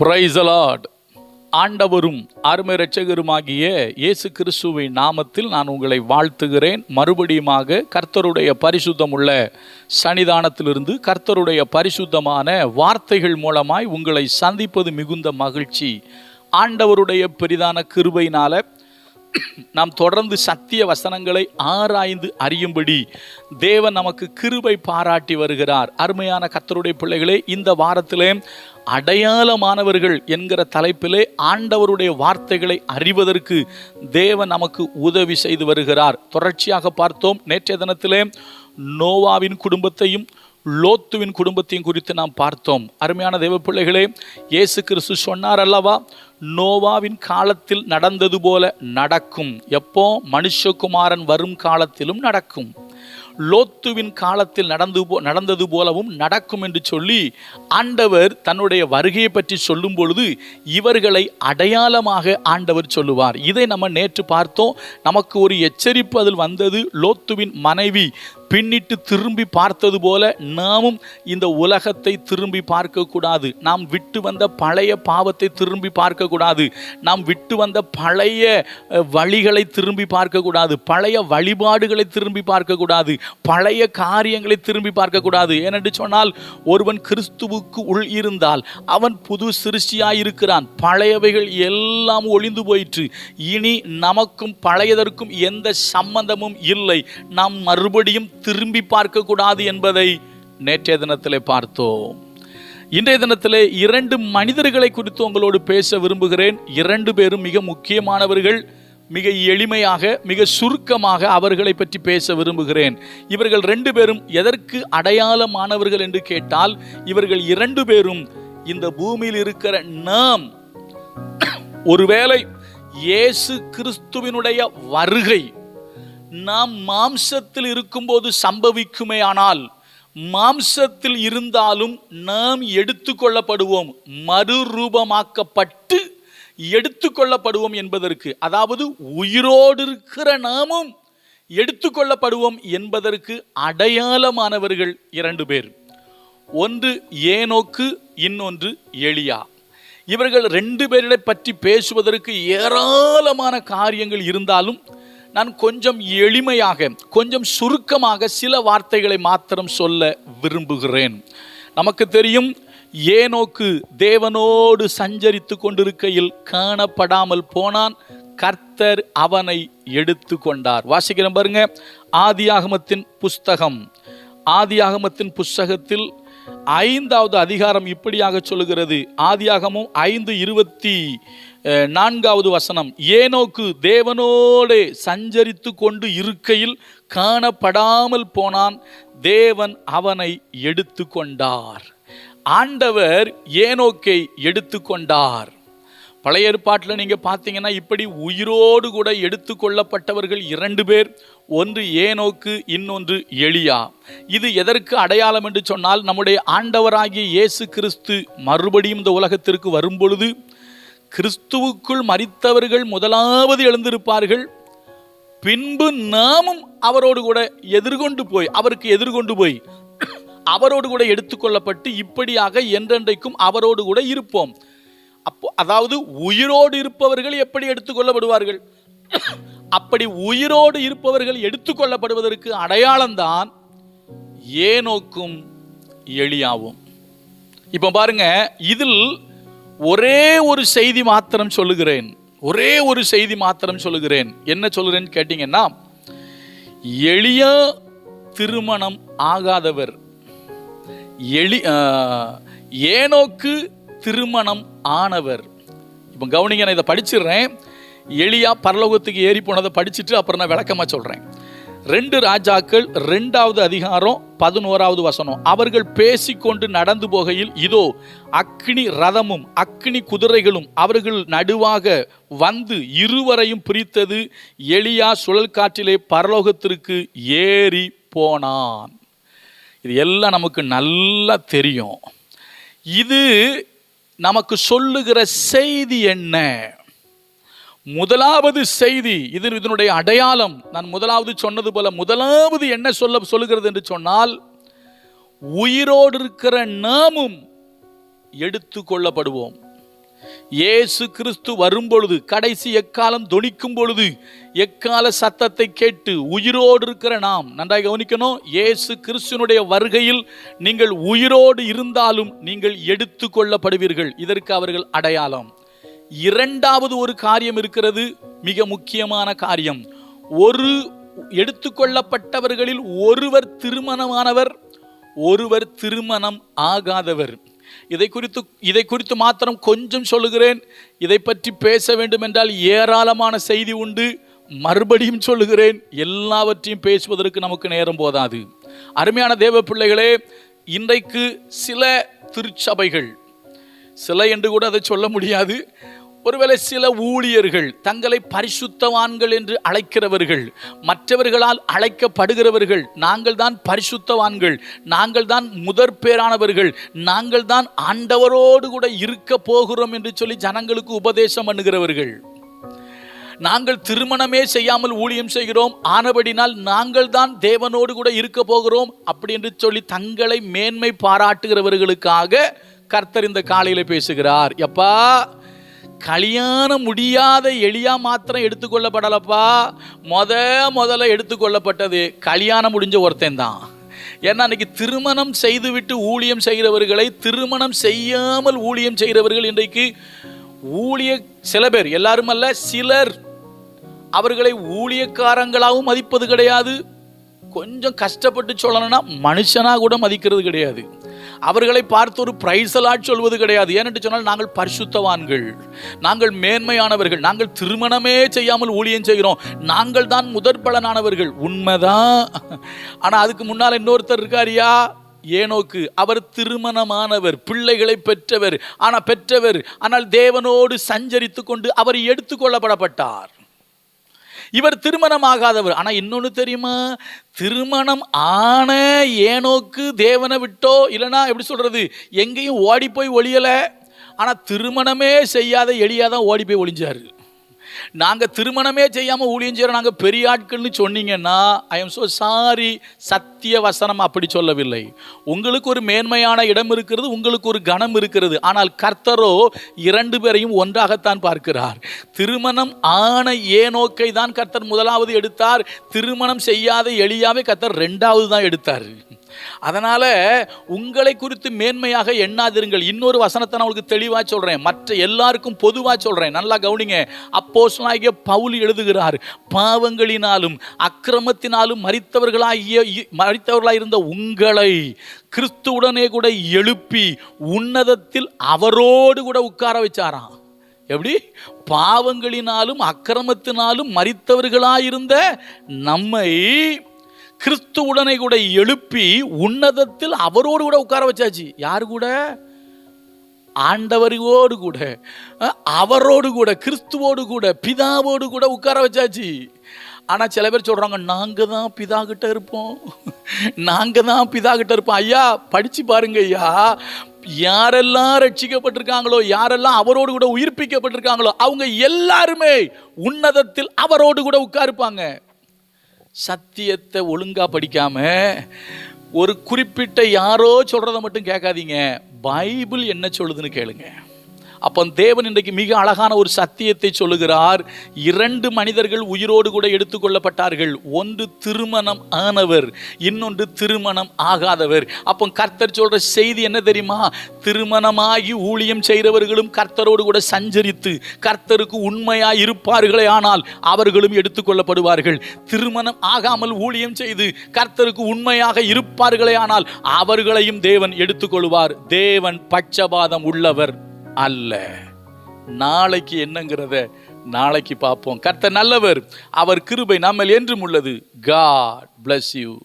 பிரைசலாட் ஆண்டவரும் அருமை இரட்சகருமாகிய இயேசு கிறிஸ்துவின் நாமத்தில் நான் உங்களை வாழ்த்துகிறேன். மறுபடியுமாக கர்த்தருடைய பரிசுத்தமுள்ள சன்னிதானத்திலிருந்து கர்த்தருடைய பரிசுத்தமான வார்த்தைகள் மூலமாய் உங்களை சந்திப்பது மிகுந்த மகிழ்ச்சி. ஆண்டவருடைய பெரிதான கிருபையினால நாம் தொடர்ந்து சத்திய வசனங்களை ஆராய்ந்து அறியும்படி தேவன் நமக்கு கிருபை பாராட்டி வருகிறார். அருமையான கத்தருடைய பிள்ளைகளே இந்த வாரத்திலே அடையாளமானவர்கள் என்கிற தலைப்பிலே ஆண்டவருடைய வார்த்தைகளை அறிவதற்கு தேவன் நமக்கு உதவி செய்து வருகிறார். தொடர்ச்சியாக பார்த்தோம் நேற்றைய தினத்திலே நோவாவின் குடும்பத்தையும் லோத்துவின் குடும்பத்தையும் குறித்து நாம் பார்த்தோம். அருமையான தெய்வ பிள்ளைகளே இயேசு கிறிஸ்து சொன்னார் அல்லவா? நோவாவின் காலத்தில் நடந்தது போல நடக்கும். எப்போ? மனுஷகுமாரன் வரும் காலத்திலும் நடக்கும். லோத்துவின் காலத்தில் நடந்து போ நடந்தது போலவும் நடக்கும் என்று சொல்லி ஆண்டவர் தன்னுடைய வருகையை பற்றி சொல்லும் பொழுது இவர்களை அடையாளமாக ஆண்டவர் சொல்லுவார். இதை நம்ம நேற்று பார்த்தோம். நமக்கு ஒரு எச்சரிப்பு அதில் வந்தது. லோத்துவின் மனைவி பின்னிட்டு திரும்பி பார்த்தது போல நாமும் இந்த உலகத்தை திரும்பி பார்க்கக்கூடாது. நாம் விட்டு வந்த பழைய பாவத்தை திரும்பி பார்க்கக்கூடாது. நாம் விட்டு வந்த பழைய வழிகளை திரும்பி பார்க்கக்கூடாது. பழைய வழிபாடுகளை திரும்பி பார்க்கக்கூடாது. பழைய காரியங்களை திரும்பி பார்க்கக்கூடாது. ஏனென்று சொன்னால் ஒருவன் கிறிஸ்துவுக்கு உள் இருந்தால் அவன் புது சிருஷ்டியாய் இருக்கிறான் பழையவைகள் எல்லாம் ஒளிந்து போயிற்று. இனி நமக்கும் பழையதற்கும் எந்த சம்பந்தமும் இல்லை. நாம் மறுபடியும் திரும்பி பார்க்கக்கூடாது என்பதை நேற்றைய தினத்திலே பார்த்தோம். இன்றைய தினத்தில் இரண்டு மனிதர்களை குறித்து உங்களோடு பேச விரும்புகிறேன். இரண்டு பேரும் மிக முக்கியமானவர்கள் மிக எளிமையாக மிக சுருக்கமாக அவர்களை பற்றி பேச விரும்புகிறேன். இவர்கள் ரெண்டு பேரும் எதற்கு அடையாளமானவர்கள் என்று கேட்டால் இவர்கள் இரண்டு பேரும் இந்த பூமியில் இருக்கிற நாம். ஒருவேளை இயேசு கிறிஸ்துவினுடைய வருகை நாம் மாம்சத்தில் இருக்கும்போது சம்பவிக்குமே ஆனால் மாம்சத்தில் இருந்தாலும் நாம் எடுத்துக்கொள்ளப்படுவோம் மறுரூபமாக்கப்பட்டு எடுத்துக்கொள்ளப்படுவோம் என்பதற்கு அதாவது உயிரோடு இருக்கிற நாமும் எடுத்துக்கொள்ளப்படுவோம் என்பதற்கு அடையாளமானவர்கள் இரண்டு பேர். ஒன்று ஏனோக்கு இன்னொன்று எளியா இவர்கள் ரெண்டு பேரை பற்றி பேசுவதற்கு ஏராளமான காரியங்கள் இருந்தாலும் நான் கொஞ்சம் எளிமையாக கொஞ்சம் சுருக்கமாக சில வார்த்தைகளை மாத்திரம் சொல்ல விரும்புகிறேன். நமக்கு தெரியும் ஏனோக்கு தேவனோடு சஞ்சரித்து கொண்டிருக்கையில் காணப்படாமல் போனான் கர்த்தர் அவனை எடுத்து கொண்டார் வாசிக்கிறேன் பாருங்க. ஆதியாகமத்தின் புஸ்தகம். ஆதியாகமத்தின் புஸ்தகத்தில் ஐந்தாவது அதிகாரம் இப்படியாக சொல்லுகிறது. ஆதியாகமும் ஐந்து இருபத்தி நான்காவது வசனம். ஏனோக்கு தேவனோடே சஞ்சரித்து கொண்டு இருக்கையில் காணப்படாமல் போனான். தேவன் அவனை எடுத்து கொண்டார் ஆண்டவர் ஏனோக்கை எடுத்து கொண்டார் பழைய ஏற்பாட்டில் நீங்கள் பார்த்தீங்கன்னா இப்படி உயிரோடு கூட எடுத்துக்கொள்ளப்பட்டவர்கள் இரண்டு பேர். ஒன்று ஏனோக்கு இன்னொன்று எளியா இது எதற்கு அடையாளம் என்று சொன்னால் நம்முடைய ஆண்டவராகிய இயேசு கிறிஸ்து மறுபடியும் இந்த உலகத்திற்கு வரும்பொழுது கிறிஸ்துவுக்குள் மறித்தவர்கள் முதலாவது எழுந்திருப்பார்கள். பின்பு நாமும் அவரோடு கூட எதிர்கொண்டு போய் அவருக்கு எதிர்கொண்டு போய் அவரோடு கூட எடுத்துக்கொள்ளப்பட்டு இப்படியாக என்றென்றைக்கும் அவரோடு கூட இருப்போம். அப்போ அதாவது உயிரோடு இருப்பவர்கள் எப்படி எடுத்துக்கொள்ளப்படுவார்கள்? அப்படி உயிரோடு இருப்பவர்கள் எடுத்துக்கொள்ளப்படுவதற்கு அடையாளம்தான் ஏனோக்கும் எளியாவும் இப்போ பாருங்க இதில் ஒரே ஒரு செய்தி மாத்திரம் சொல்லுகிறேன். ஒரே ஒரு செய்தி மாத்திரம் சொல்லுகிறேன். என்ன சொல்லுறேன்னு கேட்டீங்கன்னா எளிய திருமணம் ஆகாதவர். எளி ஏனோக்கு திருமணம் ஆனவர். இப்போ கவனிங்க நான் இதை படிச்சிடுறேன். எளியா பரலோகத்துக்கு ஏறி போனதை படிச்சுட்டு அப்புறம் நான் விளக்கமாக சொல்கிறேன் ரெண்டு ராஜாக்கள் ரெண்டாவது அதிகாரம் பதினோராவது வசனம். அவர்கள் பேசிக்கொண்டு நடந்து போகையில் இதோ அக்னி ரதமும் அக்னி குதிரைகளும் அவர்கள் நடுவாக வந்து இருவரையும் பிரித்தது. எளியா சுழல் காற்றிலே பரலோகத்திற்கு ஏறி போனான். இது எல்லாம் நமக்கு நல்லா தெரியும். இது நமக்கு சொல்லுகிற செய்தி என்ன? முதலாவது செய்தி இது இதனுடைய அடையாளம். நான் முதலாவது சொன்னது போல முதலாவது என்ன சொல்ல சொல்லுகிறது என்று சொன்னால் உயிரோடு இருக்கிற நாமும் எடுத்து கொள்ளப்படுவோம். இயேசு கிறிஸ்து வரும்பொழுது கடைசி எக்காலம் தொனிக்கும் பொழுது எக்கால சத்தத்தை கேட்டு உயிரோடு இருக்கிற நாம் நன்றாக கவனிக்கணும் இயேசு கிறிஸ்துனுடைய வருகையில் நீங்கள் உயிரோடு இருந்தாலும் நீங்கள் எடுத்து கொள்ளப்படுவீர்கள். இதற்கு அவர்கள் அடையாளம். இரண்டாவது ஒரு காரியம் இருக்கிறது மிக முக்கியமான காரியம். ஒரு எடுத்துக்கொள்ளப்பட்டவர்களில் ஒருவர் திருமணமானவர் ஒருவர் திருமணம் ஆகாதவர். இதை குறித்து இதை குறித்து மாத்திரம் கொஞ்சம் சொல்லுகிறேன். இதை பற்றி பேச வேண்டும் என்றால் ஏராளமான செய்தி உண்டு. மறுபடியும் சொல்லுகிறேன் எல்லாவற்றையும் பேசுவதற்கு நமக்கு நேரம் போதாது. அருமையான தேவ பிள்ளைகளே இன்றைக்கு சில திருச்சபைகள். சில என்று கூட அதை சொல்ல முடியாது. ஒருவேளை சில ஊழியர்கள் தங்களை பரிசுத்தவான்கள் என்று அழைக்கிறவர்கள் மற்றவர்களால் அழைக்கப்படுகிறவர்கள் நாங்கள் தான் பரிசுத்தவான்கள் நாங்கள் தான் முதற் பேரானவர்கள் நாங்கள் தான் ஆண்டவரோடு கூட இருக்க போகிறோம் என்று சொல்லி ஜனங்களுக்கு உபதேசம் பண்ணுகிறவர்கள். நாங்கள் திருமணமே செய்யாமல் ஊழியம் செய்கிறோம் ஆனபடினால் நாங்கள் தான் தேவனோடு கூட இருக்க போகிறோம் அப்படி என்று சொல்லி தங்களை மேன்மை பாராட்டுகிறவர்களுக்காக கர்த்தர் இந்த காலையில் பேசுகிறார். எப்பா கல்யாணம் முடியாத எளியா மாத்திரம் எடுத்துக்கொள்ளப்படலப்பா. முத முதல்ல எடுத்துக்கொள்ளப்பட்டது கல்யாணம் முடிஞ்ச ஒருத்தன் தான். ஏன்னா அன்னைக்கு திருமணம் செய்துவிட்டு ஊழியம் செய்கிறவர்களை திருமணம் செய்யாமல் ஊழியம் செய்கிறவர்கள் இன்றைக்கு ஊழிய சில பேர் எல்லாரும் அல்ல சிலர் அவர்களை ஊழியக்காரங்களாகவும் மதிப்பது கிடையாது. கொஞ்சம் கஷ்டப்பட்டு சொல்லணும்னா மனுஷனாக கூட மதிக்கிறது கிடையாது. அவர்களை பார்த்து ஒரு பிரைசலாட் சொல்வது கிடையாது. ஏனென்று சொன்னால் நாங்கள் பரிசுத்தவான்கள். நாங்கள் மேன்மையானவர்கள். நாங்கள் திருமணமே செய்யாமல் ஊழியம் செய்கிறோம். நாங்கள் தான் முதற் பலனானவர்கள். உண்மைதான். ஆனால் அதுக்கு முன்னால் இன்னொருத்தர் இருக்காரியா ஏனோக்கு. அவர் திருமணமானவர். பிள்ளைகளை பெற்றவர். ஆனால் பெற்றவர். ஆனால் தேவனோடு சஞ்சரித்து கொண்டு அவர் எடுத்துக்கொள்ளப்படப்பட்டார் இவர் திருமணமாகாதவர். ஆனால் இன்னொன்று தெரியுமா? திருமணம் ஆன ஏனோக்கு தேவனை விட்டோ இல்லைன்னா எப்படி சொல்கிறது எங்கேயும் ஓடி போய் ஒழியலை ஆனால் திருமணமே செய்யாத எளியாதான் ஓடி போய் ஒளிஞ்சாரு. நாங்கள் திருமணமே செய்யாமல் ஊழியம் செய்யறோம் நாங்கள் பெரிய ஆட்கள்னு சொன்னீங்கன்னா ஐ எம் ஸோ சாரி சத்திய வசனம் அப்படி சொல்லவில்லை. உங்களுக்கு ஒரு மேன்மையான இடம் இருக்கிறது உங்களுக்கு ஒரு கணம் இருக்கிறது. ஆனால் கர்த்தரோ இரண்டு பேரையும் ஒன்றாகத்தான் பார்க்கிறார். திருமணம் ஆன ஏனோக்கை தான் கர்த்தர் முதலாவது எடுத்தார். திருமணம் செய்யாத எளியாவே கர்த்தர் ரெண்டாவது தான் எடுத்தார். அதனால் உங்களை குறித்து மேன்மையாக எண்ணாதிருங்கள். இன்னொரு வசனத்தை நான் உங்களுக்கு தெளிவாக சொல்கிறேன் மற்ற எல்லாருக்கும் பொதுவாக சொல்கிறேன் நல்லா கவனிங்க. அப்போசனாகிய பவுல் எழுதுகிறார் பாவங்களினாலும் அக்கிரமத்தினாலும் மறித்தவர்களாகிய மறித்தவர்களாக இருந்த உங்களை கிறிஸ்துவுடனே கூட எழுப்பி உன்னதத்தில் அவரோடு கூட உட்கார வச்சாராம். எப்படி? பாவங்களினாலும் அக்கிரமத்தினாலும் மறித்தவர்களாயிருந்த நம்மை கிறிஸ்துவுடனே கூட எழுப்பி உன்னதத்தில் அவரோடு கூட உட்கார வச்சாச்சு. யார் கூட? ஆண்டவரோடு கூட. அவரோடு கூட கிறிஸ்துவோடு கூட பிதாவோடு கூட உட்கார வச்சாச்சு. ஆனால் சில பேர் சொல்கிறாங்க நாங்கள் தான் பிதா கிட்ட இருப்போம். நாங்கள் தான் பிதா கிட்ட இருப்போம். ஐயா படித்து பாருங்க ஐயா. யாரெல்லாம் ரட்சிக்கப்பட்டிருக்காங்களோ யாரெல்லாம் அவரோடு கூட உயிர்ப்பிக்கப்பட்டிருக்காங்களோ அவங்க எல்லாருமே உன்னதத்தில் அவரோடு கூட உட்காருப்பாங்க. சத்தியத்தை ஒழுங்காக படிக்காம ஒரு குறிப்பிட்ட யாரோ சொல்கிறத மட்டும் கேட்காதீங்க. பைபிள் என்ன சொல்லுதுன்னு கேளுங்க. அப்போ தேவன் இன்றைக்கு மிக அழகான ஒரு சத்தியத்தை சொல்லுகிறார். இரண்டு மனிதர்கள் உயிரோடு கூட எடுத்துக்கொள்ளப்பட்டார்கள். ஒன்று திருமணம் ஆனவர் இன்னொன்று திருமணம் ஆகாதவர். அப்போ கர்த்தர் சொல்ற செய்தி என்ன தெரியுமா? திருமணமாகி ஊழியம் செய்கிறவர்களும் கர்த்தரோடு கூட சஞ்சரித்து கர்த்தருக்கு உண்மையாக இருப்பார்களே ஆனால் அவர்களும் எடுத்துக்கொள்ளப்படுவார்கள். திருமணம் ஆகாமல் ஊழியம் செய்து கர்த்தருக்கு உண்மையாக இருப்பார்களே ஆனால் அவர்களையும் தேவன் எடுத்துக்கொள்வார். தேவன் பட்சபாதம் உள்ளவர். அல்ல. நாளைக்கு என்னங்கிறத நாளைக்கு பார்ப்போம். கர்த்த நல்லவர். அவர் கிருபை நம்மள் என்றும் உள்ளது. God bless you